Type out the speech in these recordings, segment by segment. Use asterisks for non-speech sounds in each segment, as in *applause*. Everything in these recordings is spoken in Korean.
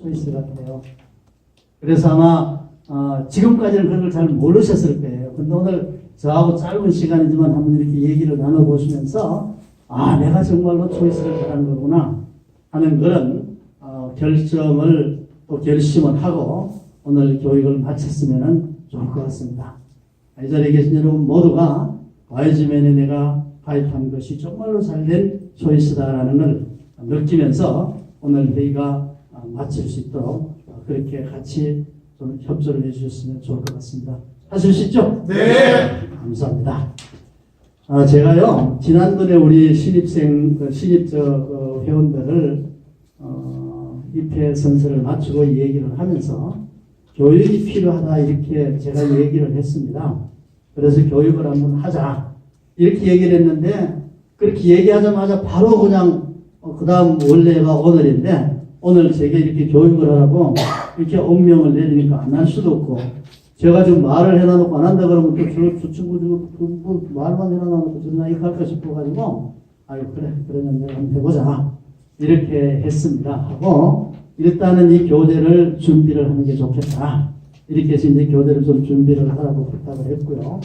초이스 같아요. 그래서 아마 어, 지금까지는 그런 걸 잘 모르셨을 거예요. 근데 오늘 저하고 짧은 시간이지만 한번 이렇게 얘기를 나눠보시면서 아 내가 정말로 초이스를 잘하는 거구나 하는 그런 어, 결정을 또 결심을 하고 오늘 교육을 마쳤으면 좋을 것 같습니다. 이 자리에 계신 여러분 모두가 와이즈맨에 내가 가입한 것이 정말로 잘된 초이스다라는 걸 느끼면서 오늘 회의가 어, 마칠 수 있도록 어, 그렇게 같이 좀 협조를 해주셨으면 좋을 것 같습니다. 하실 수 있죠? 네. 감사합니다. 아, 제가요, 지난번에 우리 신입생, 그 신입 저, 그 회원들을, 어, 입회 선서를 마치고 이 얘기를 하면서 교육이 필요하다 이렇게 제가 얘기를 했습니다. 그래서 교육을 한번 하자. 이렇게 얘기를 했는데, 그렇게 얘기하자마자 바로 그냥, 그 다음 원래가 오늘인데, 오늘 제게 이렇게 교육을 하라고 이렇게 엄명을 내리니까 안 할 수도 없고, 제가 지금 말을 해놔놓고 안 한다 그러면 또 저, 저 친구 지금 그, 뭐 말만 해놔놓고 저나 이거 할까 싶어가지고 아유 그래 그러면 내가 한번 해보자. 이렇게 했습니다. 하고 일단은 이 교재를 준비를 하는 게 좋겠다. 이렇게 해서 이제 교재를 좀 준비를 하라고 부탁을 했고요.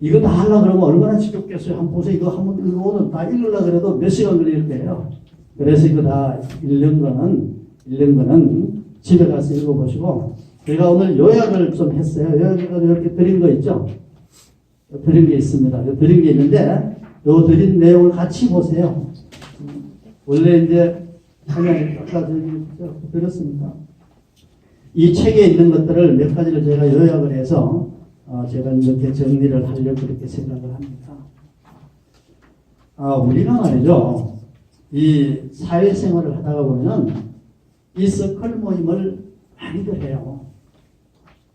이거 다 하려고 그러면 얼마나 지겹겠어요. 한번 보세요. 이거 한번 오늘 다 읽으려고 그래도 몇 시간 걸릴 거예요 그래서 이거 다 읽는 거는 읽는 거는 집에 가서 읽어보시고 제가 오늘 요약을 좀 했어요. 요약을 이렇게 드린 거 있죠? 드린 게 있습니다. 요 드린 게 있는데, 요 드린 내용을 같이 보세요. 음, 원래 이제, 그냥 아까 저기 드렸습니까? 이 책에 있는 것들을 몇 가지를 제가 요약을 해서, 어, 제가 이렇게 정리를 하려고 그렇게 생각을 합니다. 아, 우리가 말이죠. 이 사회생활을 하다가 보면, 이 서클 모임을 많이들 해요.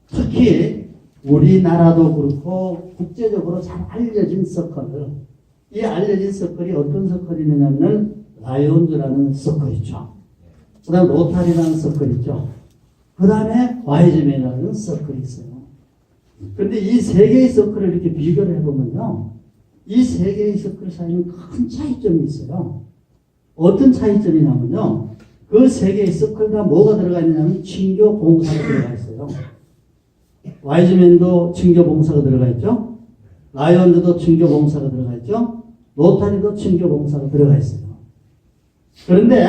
특히 우리나라도 그렇고 국제적으로 잘 알려진 서클. 이 알려진 서클이 어떤 서클이냐면 라이온즈라는 서클이죠. 그 다음 로타리라는 서클 있죠. 그 다음에 와이즈맨이라는 서클이 있어요. 그런데 이 세 개의 서클을 이렇게 비교를 해보면요. 이 세 개의 서클 사이에는 큰 차이점이 있어요. 어떤 차이점이냐면요. 그 세 개의 서클 다 뭐가 들어가 있느냐면 친교 봉사가 들어가 있어요. 와이즈맨도 친교 봉사가 들어가 있죠. 라이언즈도 친교 봉사가 들어가 있죠. 로타리도 친교 봉사가 들어가 있어요. 그런데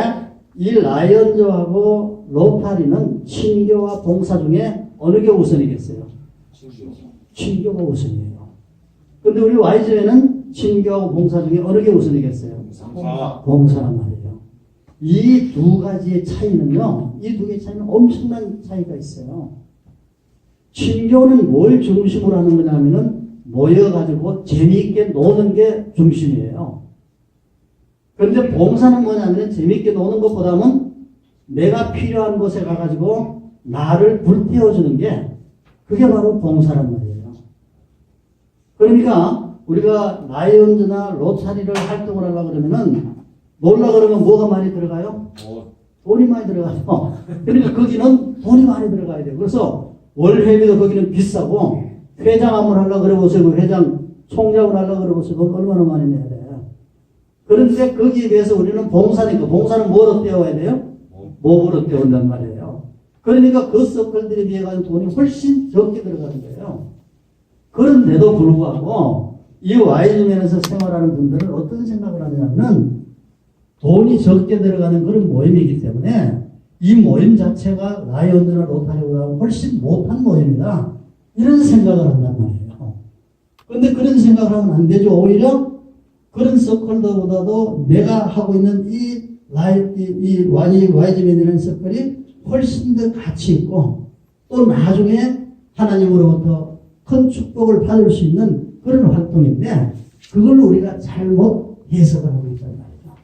이 라이언즈하고 로타리는 친교와 봉사 중에 어느 게 우선이겠어요? 친교가 우선이에요. 근데 우리 와이즈맨은 친교하고 봉사 중에 어느 게 우선이겠어요? 감사. 봉사란 말이에요. 이 두 가지의 차이는요, 이 두 개의 차이는 엄청난 차이가 있어요. 친교는 뭘 중심으로 하는 거냐면은 모여가지고 재미있게 노는 게 중심이에요. 그런데 봉사는 뭐냐면 재미있게 노는 것보다는 내가 필요한 곳에 가가지고 나를 불태워주는 게 그게 바로 봉사란 말이에요. 그러니까 우리가 라이온즈나 로타리를 활동을 하려고 그러면은 놀라 그러면 뭐가 많이 들어가요? 돈이 많이 들어가죠. 그러니까 거기는 돈이 많이 들어가야 돼요. 그래서 월회비도 거기는 비싸고 회장 한번 하려고 그러보세요. 그 회장 총장을 하려고 그러보세요. 그건 얼마나 많이 내야 돼요. 그런데 거기에 비해서 우리는 봉사니까 봉사는 뭐로 떼어야 돼요? 몸으로 떼온단 말이에요. 그러니까 그 서클들에 비해 가지고 돈이 훨씬 적게 들어가는 거예요. 그런데도 불구하고 이 와이즈맨에서 생활하는 분들은 어떤 생각을 하냐면 돈이 적게 들어가는 그런 모임이기 때문에 이 모임 자체가 라이언즈나 로타리보다 훨씬 못한 모임이다. 이런 생각을 한단 말이에요. 근데 그런 생각을 하면 안 되죠. 오히려 그런 서클들보다도 내가 하고 있는 이 라이, 이, 이 와이, 와이즈맨이라는 서클이 훨씬 더 가치 있고 또 나중에 하나님으로부터 큰 축복을 받을 수 있는 그런 활동인데 그걸 우리가 잘못 해석을 하고 있단 말이죠.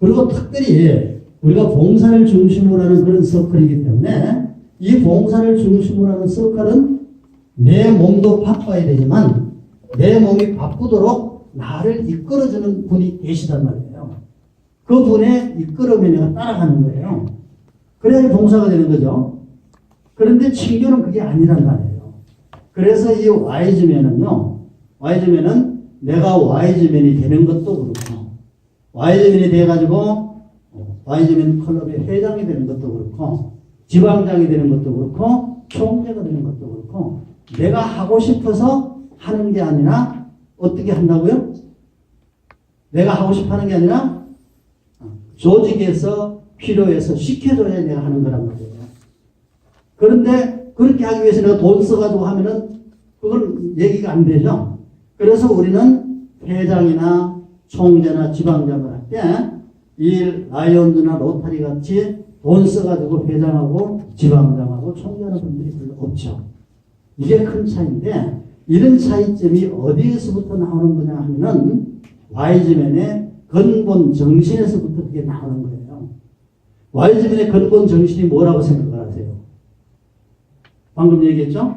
그리고 특별히 우리가 봉사를 중심으로 하는 그런 서클이기 때문에 이 봉사를 중심으로 하는 서클은 내 몸도 바빠야 되지만 내 몸이 바쁘도록 나를 이끌어주는 분이 계시단 말이에요. 그 분의 이끌음에 내가 따라가는 거예요. 그래야 봉사가 되는 거죠. 그런데 친교는 그게 아니란 말이에요. 그래서 이 와이즈맨은요, 와이즈맨은 내가 와이즈맨이 되는 것도 그렇고, 와이즈맨이 돼가지고 YG맨 클럽의 회장이 되는 것도 그렇고 지방장이 되는 것도 그렇고 총재가 되는 것도 그렇고 내가 하고 싶어서 하는 게 아니라 어떻게 한다고요? 내가 하고 싶어 하는 게 아니라 조직에서 필요해서 시켜줘야 내가 하는 거란 말이에요. 그런데 그렇게 하기 위해서 내가 돈 써가지고 하면은 그건 얘기가 안 되죠. 그래서 우리는 회장이나 총재나 지방장을 할 때 이 라이온즈나 로타리 같이 돈 써가지고 회장하고 지방장하고 총재하는 분들이 별로 없죠. 이게 큰 차이인데 이런 차이점이 어디에서부터 나오는 거냐 하면은 와이즈맨의 근본 정신에서부터 그게 나오는 거예요. 와이즈맨의 근본 정신이 뭐라고 생각을? 방금 얘기했죠?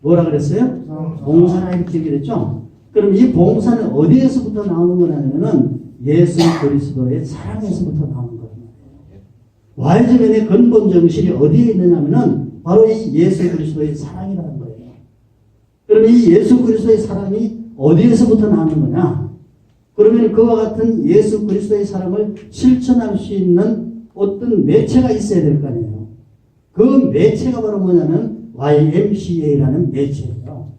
뭐라 그랬어요? 봉사나 이렇게 얘기했죠? 그럼 이 봉사는 어디에서부터 나오는 거냐면은 예수 그리스도의 사랑에서부터 나오는 거예요. 와이즈맨의 근본 정신이 어디에 있느냐면은 바로 이 예수 그리스도의 사랑이라는 거예요. 그럼 이 예수 그리스도의 사랑이 어디에서부터 나오는 거냐? 그러면 그와 같은 예수 그리스도의 사랑을 실천할 수 있는 어떤 매체가 있어야 될 거 아니에요. 그 매체가 바로 뭐냐면 YMCA라는 매체예요.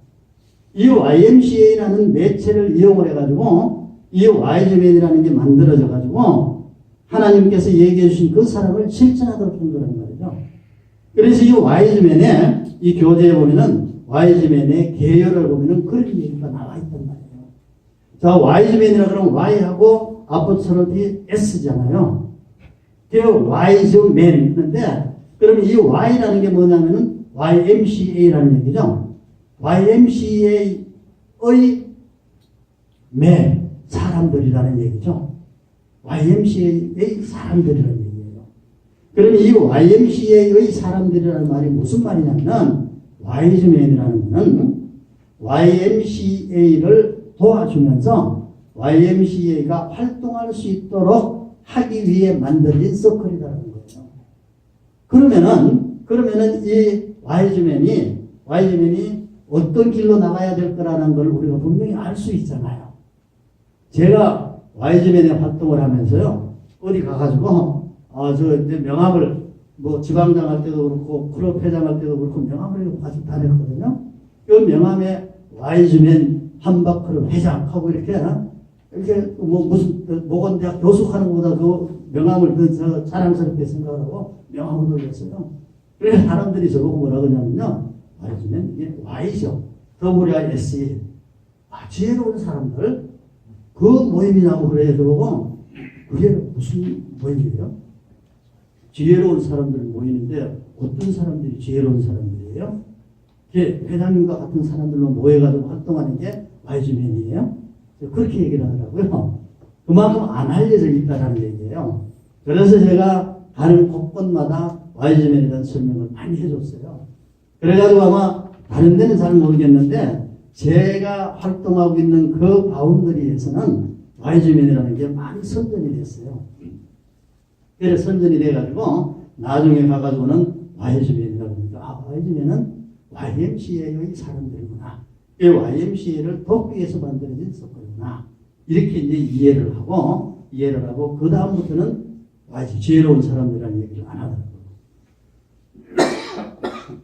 이 YMCA라는 매체를 이용을 해가지고 이 YG맨이라는 게 만들어져 가지고 하나님께서 얘기해 주신 그 사랑을 실천하도록 한 거란 말이죠. 그래서 이 YG맨의 이 교재에 보면은 YG맨의 계열을 보면은 그런 얘기가 나와 있단 말이에요. 자, Y즈맨이라 그러면 Y하고 아포스트로피 S잖아요. 그 Y즈맨 했는데 그러면 이 Y라는 게 뭐냐면은 YMCA라는 얘기죠. YMCA의 매 사람들이라는 얘기죠. YMCA의 사람들이라는 얘기예요. 그러면 이 YMCA의 사람들이라는 말이 무슨 말이냐면 Y즈맨이라는 거는 YMCA를 도와주면서 YMCA가 활동할 수 있도록 하기 위해 만들어진 서클이라는. 그러면은 그러면은 이 Y즈맨이 Y즈맨이 어떤 길로 나가야 될 거라는 걸 우리가 분명히 알 수 있잖아요. 제가 Y즈맨의 활동을 하면서요 어디 가가지고 아저 명함을 뭐 지방장 할 때도 그렇고 클럽 회장 할 때도 그렇고 명함을 가지고 다녔거든요. 그 명함에 Y즈맨 한박 클럽 회장하고 이렇게 이렇게 뭐 무슨 모건대학 교수하는 것보다 그 명함을 그 자랑스럽게 생각하고 명함을 돌렸어요. 그래서 사람들이 저보고 뭐라 그러냐면요. Y즈맨 이게 Y죠. WISE. 아, 지혜로운 사람들 그 모임이라고 그래요. 저보고 그게 무슨 모임이에요? 지혜로운 사람들 모이는데 어떤 사람들이 지혜로운 사람들이에요? 회장님과 같은 사람들로 모여가지고 활동하는 게 와이즈맨이에요. 그렇게 얘기를 하더라고요. 그만큼 안 알려져 있다라는 얘기예요. 그래서 제가 가는 곳곳마다 와이즈맨에 대한 설명을 많이 해줬어요. 그래가지고 아마 다른 데는 잘 모르겠는데 제가 활동하고 있는 그 바운더리에서는 와이즈맨이라는 게 많이 선전이 됐어요. 그래서 선전이 돼가지고 나중에 가가지고는 와이즈맨이라고 하니까 아 와이즈맨은 YMCA의 사람들이구나. 이 YMCA를 돕기 위해서 만들어진 서클이구나. 이렇게 이제 이해를 하고 이해를 하고 그 다음부터는 YG 지혜로운 사람들이라는 얘기를 안 하더라고요. *coughs*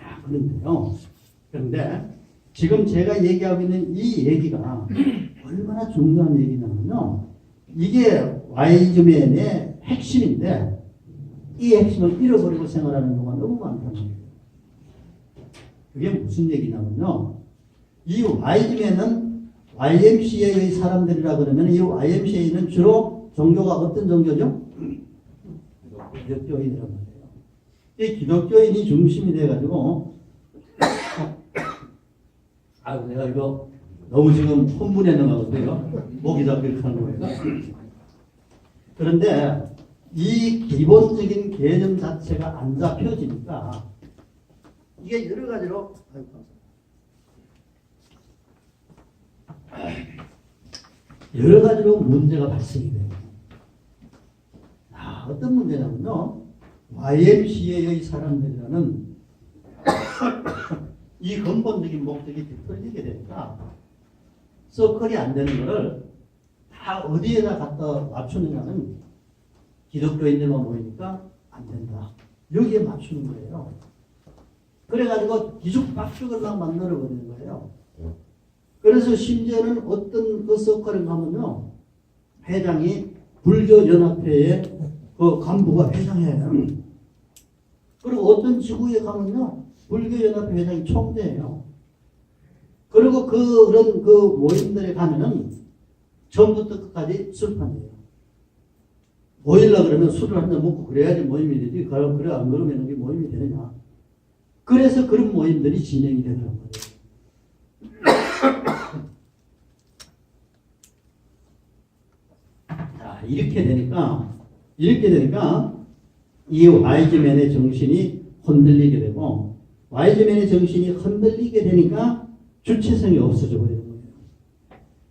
아, 그런데요. 그런데 지금 제가 얘기하고 있는 이 얘기가 얼마나 중요한 얘기냐면요. 이게 와이즈맨의 핵심인데 이 핵심을 잃어버리고 생활하는 경우가 너무 많다는 거예요. 그게 무슨 얘기냐면요. 이 YG맨은 YMCA의 사람들이라 그러면 이 YMCA는 주로 종교가 어떤 종교죠? 기독교인이란 말이에요. 이 기독교인이 중심이 돼가지고 *coughs* 아 내가 이거 너무 지금 혼분에 나가거든요. 목이 하는 거예요. 그런데 이 기본적인 개념 자체가 안 잡혀지니까 이게 여러 가지로 여러 가지로 문제가 발생이 돼요. 아, 어떤 문제냐면요. YMCA의 사람들이라는 *coughs* 이 근본적인 목적이 뒤틀리게 되니까 서클이 안 되는 거를 다 어디에다 갖다 맞추느냐는 기독교인들만 모이니까 안 된다. 여기에 맞추는 거예요. 그래가지고 기죽박죽을 막 만들어 버리는 거예요. 그래서 심지어는 어떤 그 석가를 가면요. 회장이 불교연합회의 그 간부가 회장이에요. 그리고 어떤 지구에 가면요. 불교연합회 회장이 총재예요. 그리고 그, 그런 그 모임들에 가면은 처음부터 끝까지 술판이에요. 모일라 그러면 술을 한 잔 먹고 그래야지 모임이 되지. 그래, 그래 안 그러면 이게 모임이 되느냐. 그래서 그런 모임들이 진행이 말이에요. 자, 이렇게 되니까, 이렇게 되니까, 이 와이즈맨의 정신이 흔들리게 되고, 와이즈맨의 정신이 흔들리게 되니까 주체성이 없어져 버리는 거예요.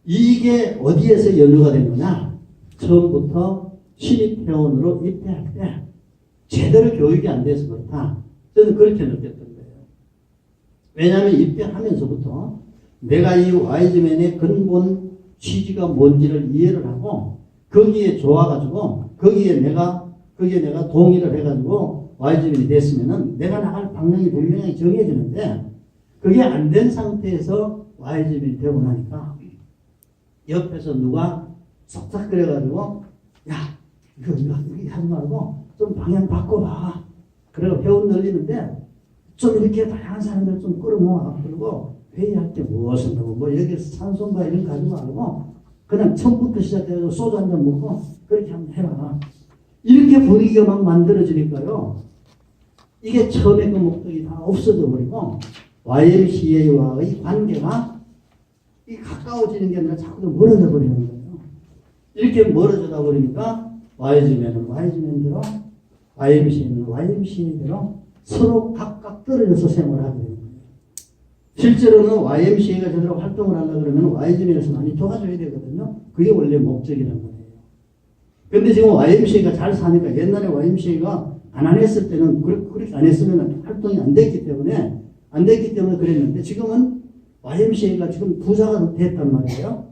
이게 어디에서 연루가 된 거냐? 처음부터 신입회원으로 입대할 때 제대로 교육이 안 돼서 그렇다. 저는 그렇게 느꼈던 거예요. 왜냐하면 입대하면서부터 내가 이 와이즈맨의 근본 취지가 뭔지를 이해를 하고 거기에 좋아가지고 거기에 내가 거기에 내가 동의를 해가지고 와이즈맨이 됐으면은 내가 나갈 방향이 분명히 정해지는데 그게 안 된 상태에서 와이즈맨이 되고 나니까 옆에서 누가 속삭거려가지고 야 이거 이거 이렇게 하지 말고 좀 방향 바꿔봐. 그리고 회원 늘리는데 좀 이렇게 다양한 사람들 좀 끌어모아. 그리고 회의할 때 무엇을 하고 뭐 여기서 찬송가 이런 거 가지 말고 그냥 처음부터 시작해서 소주 한 잔 먹고 그렇게 한번 해봐. 이렇게 분위기가 막 만들어지니까요. 이게 처음에 그 목적이 다 없어져 버리고 YMCA와의 관계가 이 가까워지는 게 아니라 자꾸 좀 멀어져 버리는 거예요. 이렇게 멀어져다 버리니까 YG맨은 YG맨대로 YMCA는 YMCA대로 서로 각각 떨어져서 생활하게 거예요. 실제로는 YMCA가 제대로 활동을 하려 그러면 YG맨에서 많이 도와줘야 되거든요. 그게 원래 목적이란 거예요. 근데 지금 YMCA가 잘 사니까 옛날에 YMCA가 안 안 했을 때는 그렇게, 안 했으면 활동이 안 됐기 때문에 안 됐기 때문에 그랬는데 지금은 YMCA가 지금 부자가 됐단 말이에요.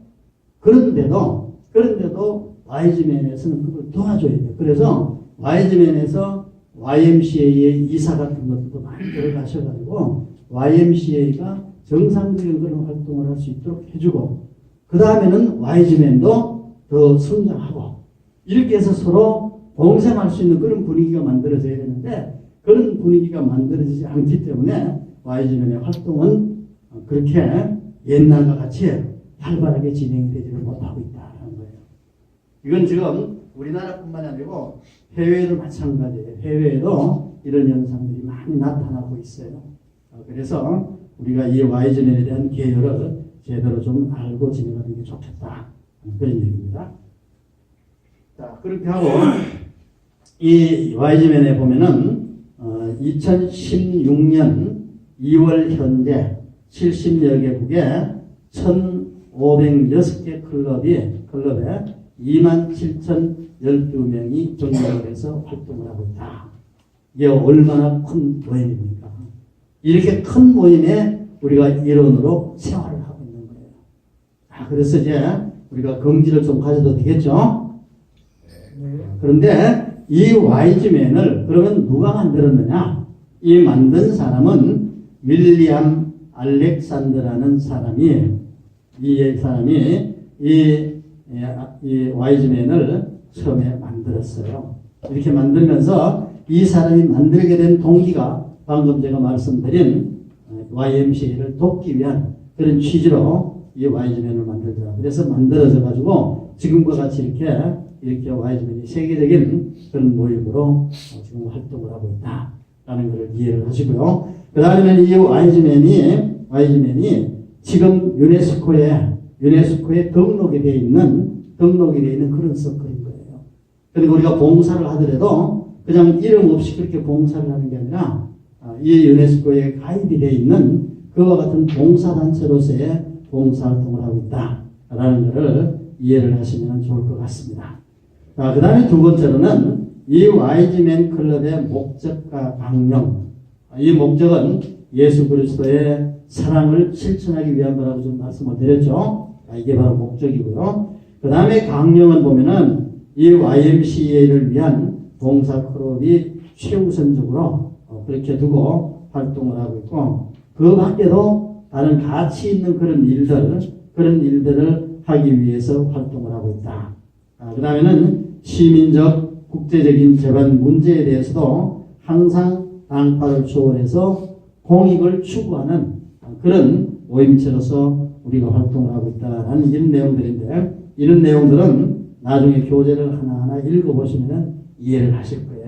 그런데도 그런데도 YG맨에서는 그걸 도와줘야 돼요. 그래서 YG맨에서 YMCA의 이사 같은 것도 많이 들어가셔가지고 YMCA가 정상적인 그런 활동을 할 수 있도록 해주고 그 다음에는 YG맨도 더 성장하고 이렇게 해서 서로 공생할 수 있는 그런 분위기가 만들어져야 되는데 그런 분위기가 만들어지지 않기 때문에 YG맨의 활동은 그렇게 옛날과 같이 활발하게 진행이 되지를 못하고 있다는 거예요. 이건 지금 우리나라뿐만 아니고 해외에도 마찬가지예요. 해외에도 이런 현상들이 많이 나타나고 있어요. 어, 그래서 우리가 이 Y즈맨에 대한 개요를 제대로 좀 알고 진행하는 게 좋겠다. 그런 얘기입니다. 자, 그렇게 하고 이 Y즈맨에 보면은 어, 2016년 2월 현재 70여 개국에 1,506개 클럽이 클럽에 27,012명이 등록을 해서 활동을 하고 있다. 이게 얼마나 큰 모임입니까? 이렇게 큰 모임에 우리가 일원으로 생활을 하고 있는 거예요. 아, 그래서 이제 우리가 긍지를 좀 가져도 되겠죠? 그런데 이 YG맨을 그러면 누가 만들었느냐? 이 만든 사람은 윌리엄 알렉산드라는 사람이 이 사람이 이, 이 YG맨을 처음에 만들었어요. 이렇게 만들면서 이 사람이 만들게 된 동기가 방금 제가 말씀드린 YMCA를 돕기 위한 그런 취지로 이 YG맨을 만들더라. 그래서 만들어져 가지고 지금과 같이 이렇게 이렇게 YG맨이 세계적인 그런 모임으로 지금 활동을 하고 있다 라는 것을 이해를 하시고요. 그 다음에는 이 YG맨이 YG맨이 지금 유네스코에 유네스코에 등록이 되어 있는 등록이 되어 있는 그런 서클인 거예요. 그리고 우리가 봉사를 하더라도 그냥 이름 없이 그렇게 봉사를 하는 게 아니라 아, 이 유네스코에 가입이 되어 있는 그와 같은 봉사단체로서의 봉사활동을 하고 있다라는 것을 이해를 하시면 좋을 것 같습니다. 자, 그 다음에 두 번째로는 이 YG맨 클럽의 목적과 강령. 이 목적은 예수 그리스도의 사랑을 실천하기 위한 거라고 좀 말씀을 드렸죠. 자, 이게 바로 목적이고요. 그 다음에 강령은 보면은 이 YMCA를 위한 봉사 클럽이 최우선적으로 어, 그렇게 두고 활동을 하고 있고 그 밖에도 다른 가치 있는 그런 일들 그런 일들을 하기 위해서 활동을 하고 있다. 아, 그 다음에는 시민적 국제적인 재반 문제에 대해서도 항상 당파를 초월해서 공익을 추구하는 그런 모임체로서 우리가 활동을 하고 있다는 이런 내용들인데 이런 내용들은 나중에 교재를 하나하나 읽어보시면 이해를 하실 거예요.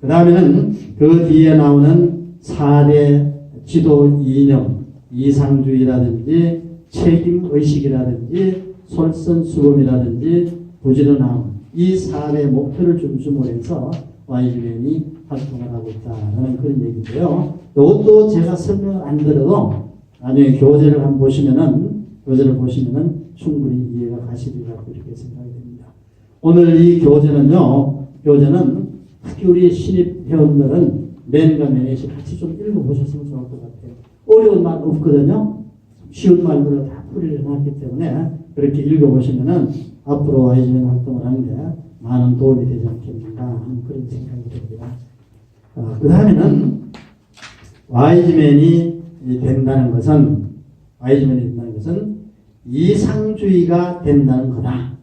그 다음에는 그 뒤에 나오는 4대 지도 이념, 이상주의라든지 책임의식이라든지 솔선수범이라든지 부지런함 이 4대 목표를 중심으로 해서 YGN이 활동을 하고 있다는 그런 얘기인데요. 이것도 제가 설명을 안 드려도 나중에 교재를 한번 보시면은 교재를 보시면은 충분히 이해가 가시리라 그렇게 생각이 됩니다. 오늘 이 교재는요. 교재는 특히 우리 신입 회원들은 맨과 맨에서 같이 좀 읽어보셨으면 좋을 것 같아요. 어려운 말 없거든요. 쉬운 말들을 다 풀이를 해놨기 때문에 그렇게 읽어보시면은 앞으로 와이즈맨 활동을 하는데 많은 도움이 되지 않겠는가 하는 그런 생각이 듭니다. 어, 그 다음에는 와이즈맨이 된다는 것은 와이즈맨이 된다는 것은 이상주의가 된다는 거다.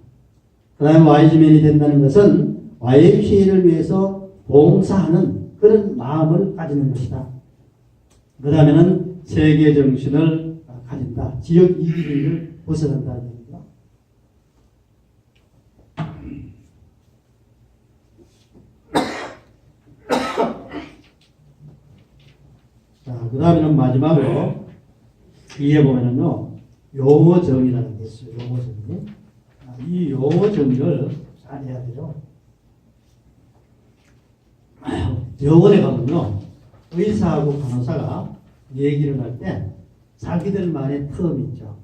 그 다음에 와이즈맨이 된다는 것은 YMCA를 위해서 봉사하는 그런 마음을 가지는 것이다. 그 다음에는 세계 정신을 가진다. 지역 이기주의를. *coughs* 자, 그 다음에는 마지막으로 뒤에 보면은요, 용어 정의라는 게 있어요. 용어 정의. 아, 이 용어 정의를 잘 해야 돼요. *clears throat* 병원에 가면요, 의사하고 간호사가 얘기를 할 때 자기들만의 텀이 있죠.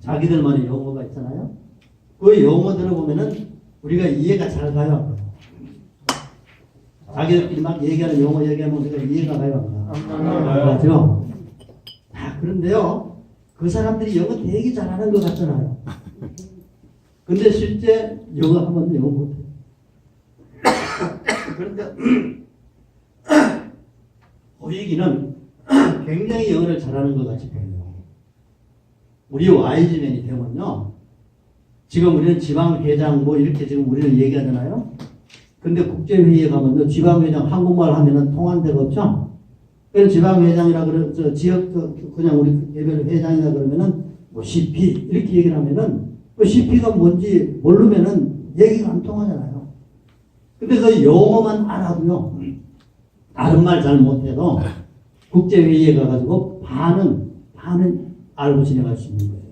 자기들만의 용어가 있잖아요. 그 용어들을 보면은 우리가 이해가 잘 가요. 자기들끼리 막 얘기하는 용어 얘기하면 우리가 이해가 가요. 맞죠? 아, 그런데요. 그 사람들이 영어 되게 잘하는 것 같잖아요. 근데 실제 영어 하면 영어 못해요. 그런데 *clears throat* 보이기는 *clears throat* 굉장히 영어를 잘하는 것 같이 보여요. 우리 YG맨이 되면요. 지금 우리는 지방회장 뭐 이렇게 지금 우리는 얘기하잖아요. 근데 국제회의에 가면요. 지방회장 한국말 하면은 통한 데가 없죠. 그래서 지방회장이라 그러, 저 지역, 그, 그냥 우리 개별 회장이라 그러면은 뭐 CP 이렇게 얘기를 하면은 그 CP가 뭔지 모르면은 얘기가 안 통하잖아요. 근데 그 영어만 알아도요. 다른 말 잘 못해도 국제회의에 가가지고 반은, 반은 알고 지나갈 수 있는 거예요.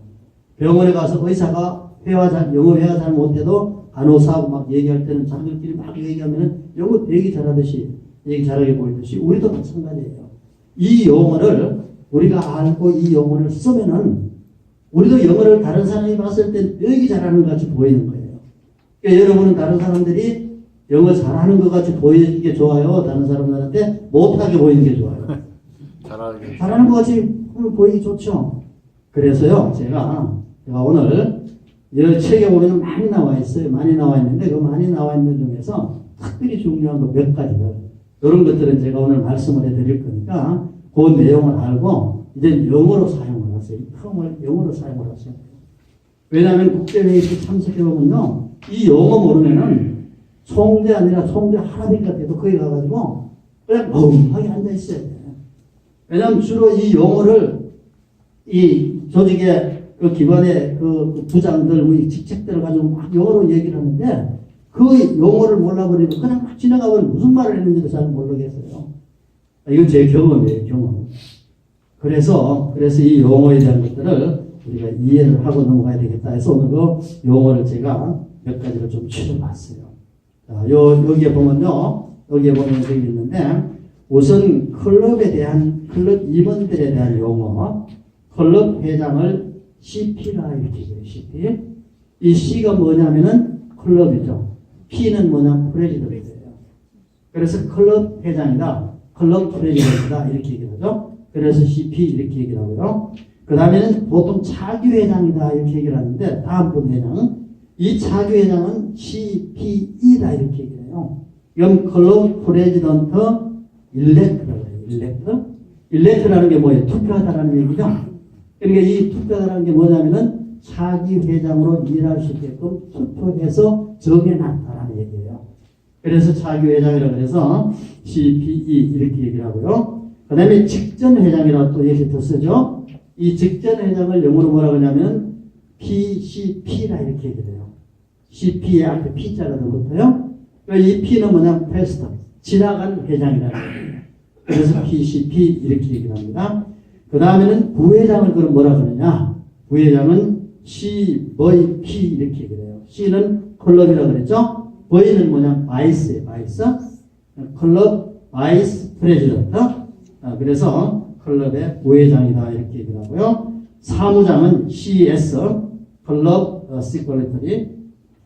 병원에 가서 의사가 회화 잘, 영어 회화 잘 못해도 간호사하고 막 얘기할 때는 자기들끼리 막 얘기하면은 영어 되게 잘하듯이 얘기 잘하게 보이듯이 우리도 마찬가지예요. 이 용어를 우리가 알고 이 용어를 쓰면은 우리도 영어를 다른 사람이 봤을 때 되게 잘하는 것 같이 보이는 거예요. 그러니까 여러분은 다른 사람들이 영어 잘하는 것 같이 보이는 게 좋아요. 다른 사람들한테 못하게 보이는 게 좋아요. *laughs* 잘하게. 잘하는 것 같이 보이기 좋죠. 그래서요, 제가, 제가 오늘 이 책에 보면 많이 나와 있어요. 많이 나와 있는데 그 많이 나와 있는 중에서 특별히 중요한 거 몇 가지들. 이런 것들은 제가 오늘 말씀을 해드릴 거니까 그 내용을 알고 이제 영어로 사용을 하세요. 이 텀을 영어로 사용을 하세요. 왜냐하면 국제회의 참석해 보면요, 이 영어 모르면은 총대 아니라 총대 할아버지가 돼도 거기 가가지고 그냥 멍하게 앉아 있어야 돼. 왜냐하면 주로 이 용어를 이 조직의 그 기관의 그 부장들, 우리 직책들을 가지고 막 영어로 얘기를 하는데 그 용어를 몰라버리면 그냥 막 지나가버리면 무슨 말을 했는지도 잘 모르겠어요. 이건 제 경험이에요, 경험. 그래서, 그래서 이 용어에 대한 것들을 우리가 이해를 하고 넘어가야 되겠다 해서 오늘 그 용어를 제가 몇 가지를 좀 추려봤어요. 자, 요, 여기에 보면요. 여기에 보면 되어 있는데 우선 클럽에 대한 클럽 임원들에 대한 용어, 클럽 회장을 CP라 이렇게 해요. CP. 이 C가 뭐냐면은 클럽이죠. P는 뭐냐 프레지던트예요. 그래서 클럽 회장이다, 클럽 프레지던트다 이렇게 얘기하죠. 그래서 CP 이렇게 얘기를 하고요. 그 다음에는 보통 차기 회장이다 이렇게 얘기를 하는데 다음 분 회장은 이 차기 회장은 CPE다 이렇게 얘기해요. 이건 클럽 프레지던트 일렉트라고 해요. 일렉트. 일렉트라는 게 뭐예요? 투표하다라는 얘기죠. 그러니까 이 투표하다라는 게 뭐냐면은 차기 회장으로 일할 수 있게끔 투표해서 정해놨다라는 얘기예요. 그래서 차기 회장이라고 그래서 CPE 이렇게 얘기를 하고요. 그 다음에 직전 회장이라고 또 얘기 더 쓰죠. 이 직전 회장을 영어로 뭐라고 하냐면 PCP라 이렇게 얘기를 해요. CP에 앞에 P자가 더 붙어요. 이 P는 뭐냐 패스터 지나간 회장이라는 거예요. 그래서 PCP 이렇게 얘기를 합니다. 그 다음에는 부회장을 그럼 뭐라 그러냐? 부회장은 CVP 이렇게 얘기를 해요. C는 클럽이라고 그랬죠? V는 뭐냐? 바이스예요. 바이스. 클럽 바이스 프레지던트. 아, 그래서 클럽의 부회장이다 이렇게 얘기를 하고요. 사무장은 CS 클럽 어, 시크레터리.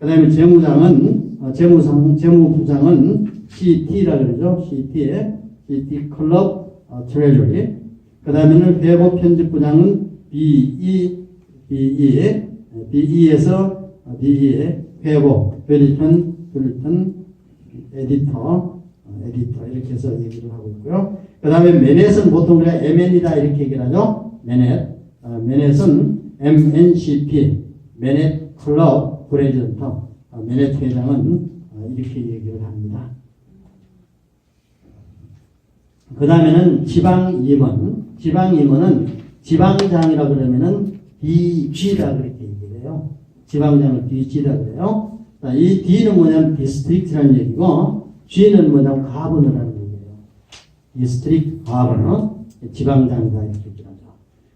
그 다음에 재무장은 어, 재무상 재무부장은 CT라 그러죠. CT에 CT 클럽 어, 트레저리. 그 다음에는 회보 편집부장은 BE BE BE에서 BE의 회보 빌리턴 빌리턴 에디터 어, 에디터 이렇게 해서 얘기를 하고 있고요. 그 다음에 메넷은 보통 우리가 MN이다 이렇게 얘기를 하죠. 메넷. 어, 메넷은 MNCP, 메넷 클럽 어, 메넷 회장은 어, 이렇게 얘기를 합니다. 그 다음에는 지방임원. 지방임원은 지방장이라 그러면은 DG라 그렇게 얘기를 해요. 지방장을 DG라 그래요. 자, 이 D는 뭐냐면 디스트릭트라는 얘기고, G는 뭐냐면 가버너라는 얘기예요. 디스트릭트 가버너, 지방장이다 이렇게 얘기하죠.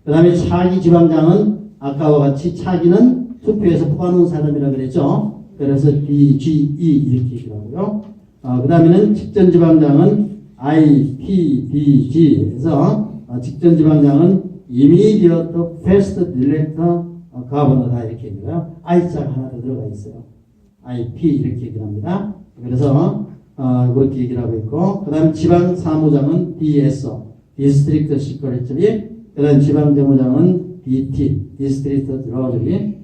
그 다음에 차기 지방장은 아까와 같이 차기는 투표에서 뽑아놓은 사람이라 그랬죠. 그래서 DGE 이렇게 얘기를 하고요. 어, 그 다음에는 직전 지방장은 IPDG에서 어, 직전 지방장은 Immediate First Director Governor다 이렇게 얘기해요. I자가 하나 더 들어가 있어요. IP 이렇게 얘기를 합니다. 그래서 어, 그렇게 얘기를 하고 있고 그 다음 지방 사무장은 DSO District Secretary 그 다음 지방 재무장은 DT District Treasury 그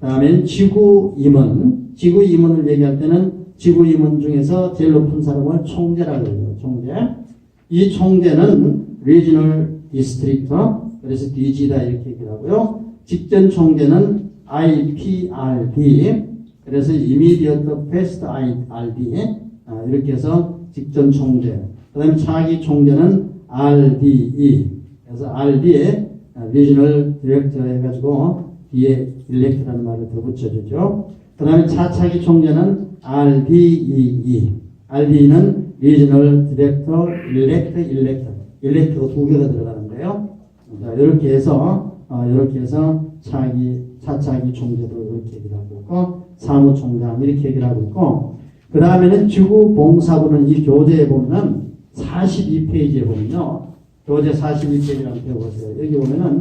다음엔 지구 임원 지구 임원을 얘기할 때는 지구 임원 중에서 제일 높은 사람을 총재라고 해요. 총재 이 총재는 Regional District 그래서 DG다 이렇게 얘기를 하고요. 직전 총재는 IPRD 그래서 immediate first RD 아, 이렇게 해서 직전 총재 그 다음에 차기 총재는 RDE 그래서 RD에 Regional Director 해가지고 뒤에 elect라는 말을 더 붙여주죠. 그 다음에 차차기 총재는 RDEE RDE는 Regional Director Elect Elect Elect가 두 개가 들어가는데요. 자, 이렇게 해서 어, 이렇게 해서 차기 차차기 총재도 이렇게 얘기를 하고 있고 사무총장 이렇게 얘기를 하고 있고 그 다음에는 지구봉사부는 이 교재에 보면 42페이지에 보면요 교재 42페이지라고 배워보세요. 여기 보면은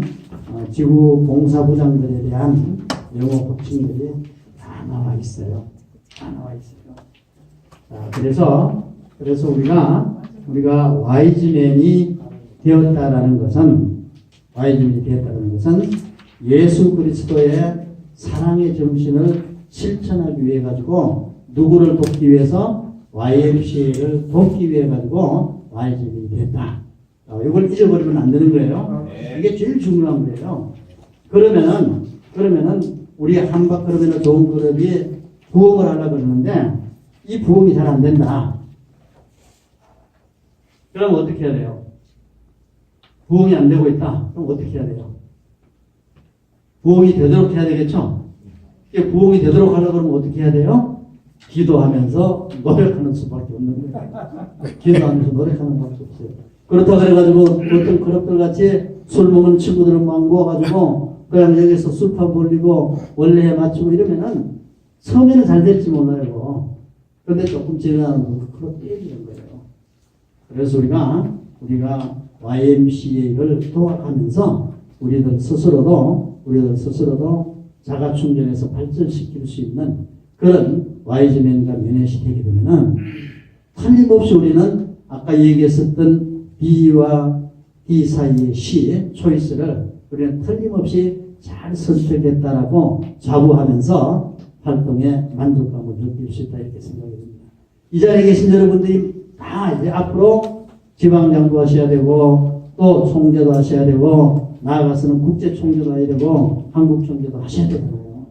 어, 지구 봉사부장들에 대한 영어 호칭들이 다 나와 있어요. 다 나와 있어요. 자 그래서 그래서 우리가 우리가 와이즈맨이 되었다라는 것은 와이즈맨이 되었다는 것은 예수 그리스도의 사랑의 정신을 실천하기 위해 가지고 누구를 돕기 위해서? YMCA를 돕기 위해 가지고 와이즈맨이 됐다. 어, 이걸 잊어버리면 안 되는 거예요. 이게 제일 중요한 거예요. 그러면은 그러면은 우리 한박 그러면은 좋은 그룹이 부흥을 하려고 그러는데 이 부흥이 잘 안 된다. 그럼 어떻게 해야 돼요? 부흥이 안 되고 있다. 그럼 어떻게 해야 돼요? 부흥이 되도록 해야 되겠죠? 이게 부흥이 되도록 하려고 그러면 어떻게 해야 돼요? 기도하면서 노력하는 수밖에 없는 거예요. 기도하면서 노력하는 수밖에 없어요. 그렇다 그래가지고 어떤 그룹들 같이 술 먹는 친구들은 막 모아가지고 그냥 여기서 술판 벌리고 원래에 맞추고 이러면은 처음에는 잘 될지 몰라요. 그런데 조금 지나면 그렇게 깨지는 거예요. 그래서 우리가 우리가 YMCA를 도학하면서 우리들 스스로도 우리들 스스로도 자가 충전해서 발전시킬 수 있는 그런 와이즈맨과 면회시 되게 되면은 틀림없이 우리는 아까 얘기했었던 B와 D 사이의 C 초이스를 우리는 틀림없이 잘 선택했다라고 자부하면서 활동에 만족감을 느낄 수 있다 이렇게 생각이 듭니다. 이 자리에 계신 여러분들이 다 이제 앞으로 지방장도 하셔야 되고 또 총재도 하셔야 되고 나아가서는 국제 총재도 해야 되고 한국 총재도 하셔야 되잖아요.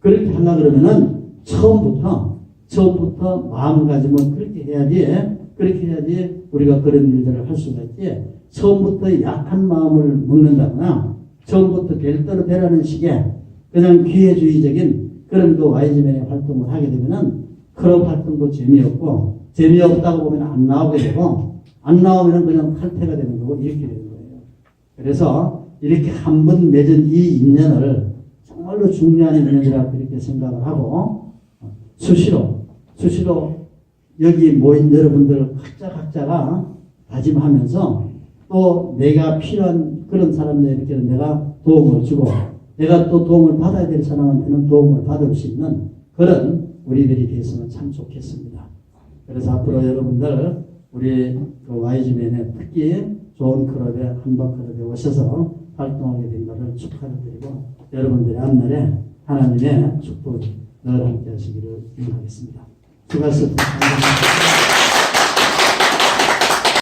그렇게 하려 그러면은 처음부터 처음부터 마음가짐을 그렇게 해야지 그렇게 해야지 우리가 그런 일들을 할 수가 있지 처음부터 약한 마음을 먹는다거나 처음부터 될 대로 되라는 식의 그냥 기회주의적인 그런 그 YG맨의 활동을 하게 되면은 그런 활동도 재미없고 재미없다고 보면 안 나오게 되고 안 나오면 그냥 탈퇴가 되는 거고 이렇게 되는 거예요. 그래서 이렇게 한 번 맺은 이 인연을 정말로 중요한 인연이라고 그렇게 생각을 하고 수시로 수시로 여기 모인 여러분들 각자 각자가 다짐하면서 또 내가 필요한 그런 사람들에게 내가 도움을 주고 내가 또 도움을 받아야 될 사람한테는 도움을 받을 수 있는 그런 우리들이 됐으면 참 좋겠습니다. 그래서 앞으로 여러분들 우리 그 YG맨의 특히 좋은 클럽에 한박 클럽에 오셔서 활동하게 된 것을 축하를 드리고 여러분들의 앞날에 하나님의 축복이 늘 함께 하시기를 기원하겠습니다. 수